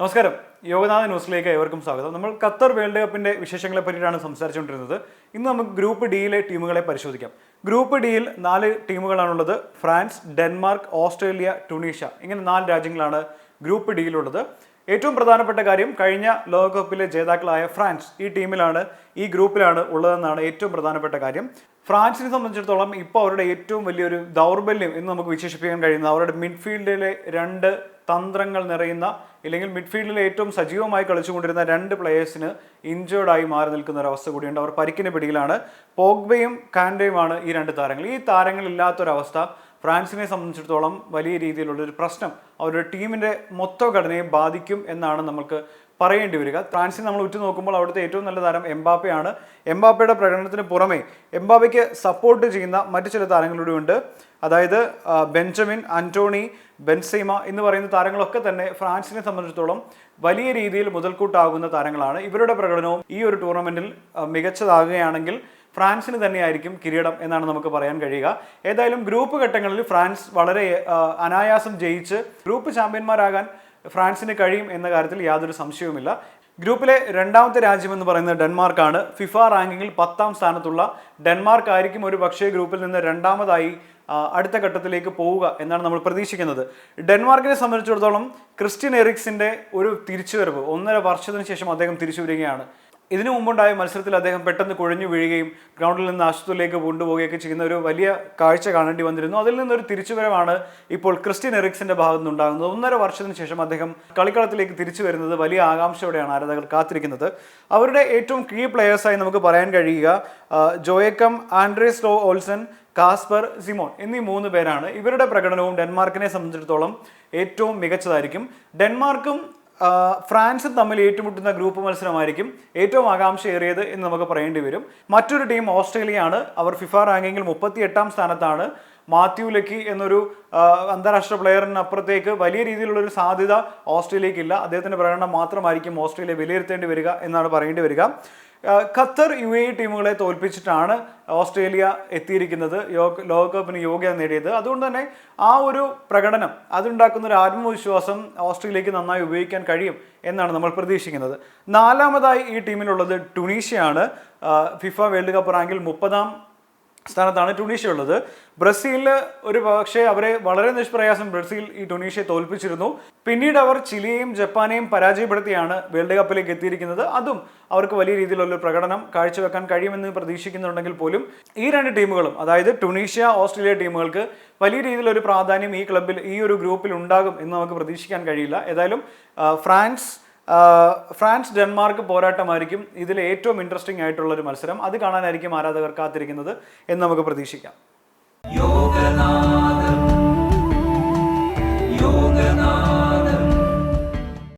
നമസ്കാരം. യോഗനാഥ ന്യൂസിലേക്ക് ഏവർക്കും സ്വാഗതം. നമ്മൾ ഖത്തർ വേൾഡ് കപ്പിന്റെ വിശേഷങ്ങളെ പറ്റിയിട്ടാണ് സംസാരിച്ചുകൊണ്ടിരുന്നത്. ഇന്ന് നമുക്ക് ഗ്രൂപ്പ് ഡിയിലെ ടീമുകളെ പരിശോധിക്കാം. ഗ്രൂപ്പ് ഡിയിൽ നാല് ടീമുകളാണുള്ളത്. France Denmark Australia Tunisia. ഇങ്ങനെ നാല് രാജ്യങ്ങളാണ് ഗ്രൂപ്പ് ഡിയിലുള്ളത് ഏറ്റവും പ്രധാനപ്പെട്ട കാര്യം കഴിഞ്ഞ ലോകകപ്പിലെ ജേതാക്കളായ ഫ്രാൻസ് ഈ ടീമിലാണ് ഈ ഗ്രൂപ്പിലാണ് ഉള്ളതെന്നാണ് ഏറ്റവും പ്രധാനപ്പെട്ട കാര്യം. ഫ്രാൻസിനെ സംബന്ധിച്ചിടത്തോളം ഇപ്പോൾ അവരുടെ ഏറ്റവും വലിയൊരു ദൗർബല്യം എന്ന് നമുക്ക് വിശേഷിപ്പിക്കാൻ കഴിയുന്നത് അവരുടെ മിഡ്ഫീൽഡിലെ രണ്ട് തന്ത്രങ്ങൾ നിറയുന്ന ഇല്ലെങ്കിൽ മിഡ്ഫീൽഡിലെ ഏറ്റവും സജീവമായി കളിച്ചുകൊണ്ടിരുന്ന രണ്ട് പ്ലേയേഴ്സിന് ഇഞ്ചേർഡായി മാറി നിൽക്കുന്ന ഒരു അവസ്ഥ കൂടിയുണ്ട്. അവർ പരിക്കിന് പിടിയിലാണ്. പോഗ്ബയും കാൻഡയുമാണ് ഈ രണ്ട് താരങ്ങൾ. ഈ താരങ്ങളില്ലാത്തൊരവസ്ഥ ഫ്രാൻസിനെ സംബന്ധിച്ചിടത്തോളം വലിയ രീതിയിലുള്ള ഒരു പ്രശ്നം അവരുടെ ടീമിന്റെ മൊത്ത ഘടനയെ ബാധിക്കും എന്നാണ് നമുക്ക് പറയേണ്ടി വരിക. ഫ്രാൻസിനെ നമ്മൾ ഉറ്റുനോക്കുമ്പോൾ അവിടുത്തെ ഏറ്റവും നല്ല താരം എംബാപ്പയാണ്. എംബാപ്പയുടെ പ്രകടനത്തിന് പുറമെ എംബാപ്പയ്ക്ക് സപ്പോർട്ട് ചെയ്യുന്ന മറ്റു ചില താരങ്ങളുടെ ഉണ്ട്. അതായത് ബെഞ്ചമിൻ അന്റോണി ബെൻസീമ എന്ന് പറയുന്ന താരങ്ങളൊക്കെ തന്നെ ഫ്രാൻസിനെ സംബന്ധിച്ചിടത്തോളം വലിയ രീതിയിൽ മുതൽക്കൂട്ടാകുന്ന താരങ്ങളാണ്. ഇവരുടെ പ്രകടനവും ഈ ഒരു ടൂർണമെന്റിൽ മികച്ചതാകുകയാണെങ്കിൽ ഫ്രാൻസിന് തന്നെയായിരിക്കും കിരീടം എന്നാണ് നമുക്ക് പറയാൻ കഴിയുക. ഏതായാലും ഗ്രൂപ്പ് ഘട്ടങ്ങളിൽ ഫ്രാൻസ് വളരെ അനായാസം ജയിച്ച് ഗ്രൂപ്പ് ചാമ്പ്യന്മാരാകാൻ ഫ്രാൻസിന് കഴിയും എന്ന കാര്യത്തിൽ യാതൊരു സംശയവുമില്ല. ഗ്രൂപ്പിലെ രണ്ടാമത്തെ രാജ്യം എന്ന് പറയുന്നത് ഡെൻമാർക്കാണ്. ഫിഫ റാങ്കിങ്ങിൽ പത്താം സ്ഥാനത്തുള്ള ഡെൻമാർക്ക് ആയിരിക്കും ഒരു പക്ഷേ ഗ്രൂപ്പിൽ നിന്ന് രണ്ടാമതായി അടുത്ത ഘട്ടത്തിലേക്ക് പോവുക എന്നാണ് നമ്മൾ പ്രതീക്ഷിക്കുന്നത്. ഡെൻമാർക്കിനെ സംബന്ധിച്ചിടത്തോളം ക്രിസ്ത്യൻ എറിക്സിന്റെ ഒരു തിരിച്ചുവരവ് ഒന്നര വർഷത്തിന് ശേഷം അദ്ദേഹം തിരിച്ചു വരികയാണ്. ഇതിനു മുമ്പുണ്ടായ മത്സരത്തിൽ അദ്ദേഹം പെട്ടെന്ന് കുഴഞ്ഞു വീഴുകയും ഗ്രൗണ്ടിൽ നിന്ന് ആശുപത്രിയിലേക്ക് കൊണ്ടുപോവുകയൊക്കെ ചെയ്യുന്ന ഒരു വലിയ കാഴ്ച കാണേണ്ടി വന്നിരുന്നു. അതിൽ നിന്നൊരു തിരിച്ചുവരവാണ് ഇപ്പോൾ ക്രിസ്ത്യൻ എറിക്സിന്റെ ഭാഗത്തു നിന്നുണ്ടാകുന്നത് ഒന്നര വർഷത്തിന് ശേഷം അദ്ദേഹം കളിക്കളത്തിലേക്ക് തിരിച്ചു വരുന്നത് വലിയ ആകാംക്ഷയോടെയാണ് ആരാധകർ കാത്തിരിക്കുന്നത്. അവരുടെ ഏറ്റവും കീ പ്ലെയേഴ്സായി നമുക്ക് പറയാൻ കഴിയുക ജോയക്കം Andreas law Olsen Kasper Simon എന്നീ മൂന്ന് പേരാണ്. ഇവരുടെ പ്രകടനവും ഡെൻമാർക്കിനെ സംബന്ധിച്ചിടത്തോളം ഏറ്റവും മികച്ചതായിരിക്കും. ഡെൻമാർക്കും ഫ്രാൻസും തമ്മിൽ ഏറ്റുമുട്ടുന്ന ഗ്രൂപ്പ് മത്സരമായിരിക്കും ഏറ്റവും ആകാംക്ഷയേറിയത് എന്ന് നമുക്ക് പറയേണ്ടി വരും. മറ്റൊരു ടീം ഓസ്ട്രേലിയയാണ്. അവർ ഫിഫ റാങ്കിങ്ങിൽ മുപ്പത്തി എട്ടാം സ്ഥാനത്താണ്. മാത്യു ലക്കി എന്നൊരു അന്താരാഷ്ട്ര പ്ലെയറിനപ്പുറത്തേക്ക് വലിയ രീതിയിലുള്ള ഒരു സാധ്യത ഓസ്ട്രേലിയക്കില്ല അദ്ദേഹത്തിന്റെ പ്രകടനം മാത്രമായിരിക്കും ഓസ്ട്രേലിയ വിലയിരുത്തേണ്ടി വരിക എന്നാണ് പറയേണ്ടി വരിക. ഖത്തർ യു എ ടീമുകളെ തോൽപ്പിച്ചിട്ടാണ് ഓസ്ട്രേലിയ എത്തിയിരിക്കുന്നത്. യോഗ ലോകകപ്പിന് യോഗ്യത നേടിയത്. അതുകൊണ്ട് തന്നെ ആ ഒരു പ്രകടനം അതുണ്ടാക്കുന്ന ഒരു ആത്മവിശ്വാസം ഓസ്ട്രേലിയക്ക് നന്നായി ഉപയോഗിക്കാൻ കഴിയും എന്നാണ് നമ്മൾ പ്രതീക്ഷിക്കുന്നത്. നാലാമതായി ഈ ടീമിലുള്ളത് ടുണീഷ്യയാണ് ഫിഫ വേൾഡ് കപ്പ് റാങ്കിൽ മുപ്പതാം സ്ഥാനത്താണ് ടുണീഷ്യ ഉള്ളത്. ബ്രസീലിൽ ഒരു പക്ഷേ അവരെ വളരെ നിഷ്പ്രയാസം ബ്രസീൽ ഈ ടുണീഷ്യയെ തോൽപ്പിച്ചിരുന്നു. പിന്നീട് അവർ ചിലിയെയും ജപ്പാനെയും പരാജയപ്പെടുത്തിയാണ് വേൾഡ് കപ്പിലേക്ക് എത്തിയിരിക്കുന്നത്. അതും അവർക്ക് വലിയ രീതിയിലുള്ള പ്രകടനം കാഴ്ചവെക്കാൻ കഴിയുമെന്ന് പ്രതീക്ഷിക്കുന്നുണ്ടെങ്കിൽ പോലും ഈ രണ്ട് ടീമുകളും അതായത് ടുണീഷ്യ ഓസ്ട്രേലിയ ടീമുകൾക്ക് വലിയ രീതിയിലൊരു പ്രാധാന്യം ഈ ക്ലബിൽ ഈ ഒരു ഗ്രൂപ്പിൽ ഉണ്ടാകും എന്ന് നമുക്ക് പ്രതീക്ഷിക്കാൻ കഴിയില്ല. ഏതായാലും ഫ്രാൻസ് ഫ്രാൻസ് ഡെൻമാർക്ക് പോരാട്ടമായിരിക്കും ഇതിൽ ഏറ്റവും ഇൻട്രസ്റ്റിംഗ് ആയിട്ടുള്ള ഒരു മത്സരം. അത് കാണാനായിരിക്കും ആരാധകർ കാത്തിരിക്കുന്നത് എന്ന് നമുക്ക് പ്രതീക്ഷിക്കാം.